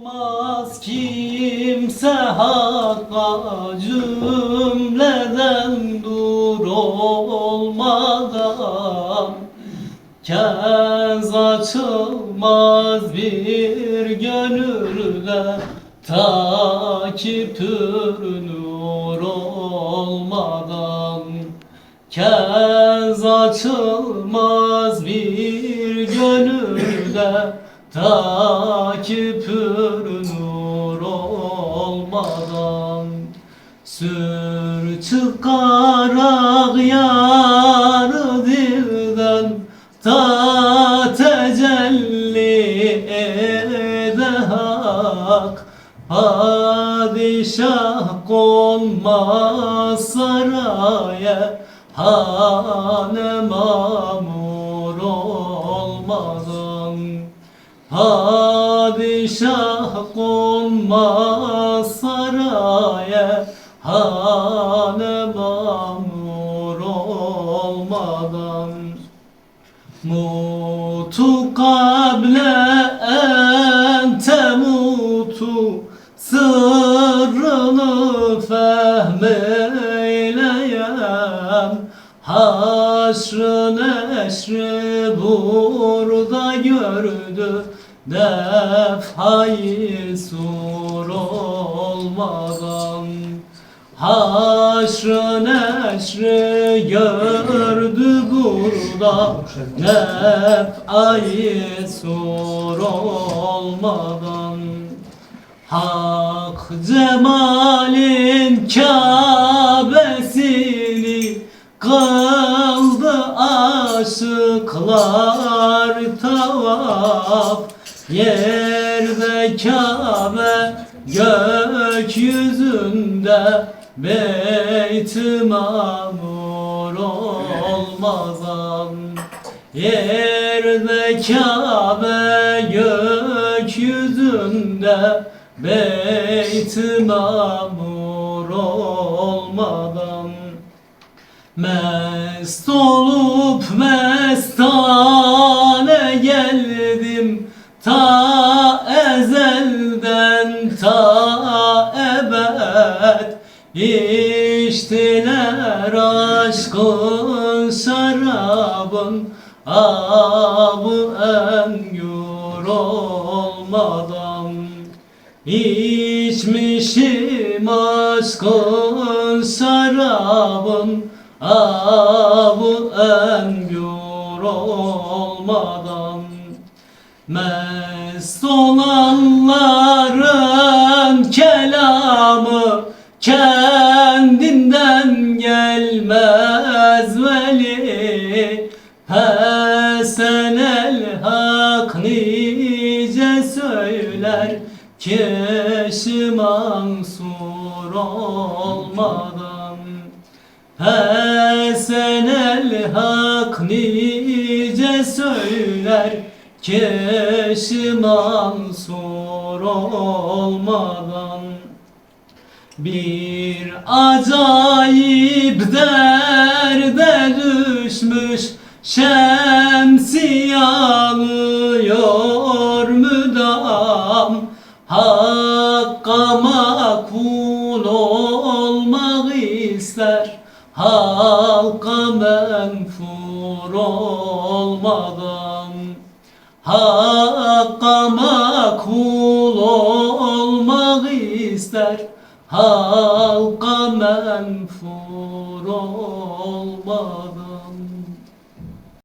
Olmaz kimse hakka cümleden dur olmadan. Kez açılmaz bir gönülde Ta ki olmadan. Kez açılmaz bir gönülde Ta ki pür nur olmadan Sür çıkarak yarı dilden Ta tecelli ede hak Padişah konmaz saraya Hane mamur olmadan Padişah konmaz saraya Hane mamur olmadan. Mutu kable en temutu Sırrını fehmeyleyen. Haşrı neşri burada gördü Defayı sur olmadan Haşrı neşri gördü burada. Nef'ayı sur olmadan Hak cemalin Kabe'sini Kıldı aşıklar tavaf Yerde Kabe gökyüzünde Beyt-i mamur olmazan Yerde Kabe gökyüzünde Beyt-i mamur olmadan Mest olup mestane geldim Ta ezelden ta ebed İçtiler aşkın şarabın Abı engür olmadan. İçmişim aşkın şarabın Abı engür olmadan Mest olanların kelamı Kendinden gelmez veli. Pesen el hak nice söyler Keşi mansur olmadan. Pesen el hak nice söyler Keşi mansur olmadan bir acayip derde düşmüş Şemsi yanıyor müdam. Hakka makbul olmak ister Halka menfur olmadan Hakka makbul olmak ister. Halka menfur olmadan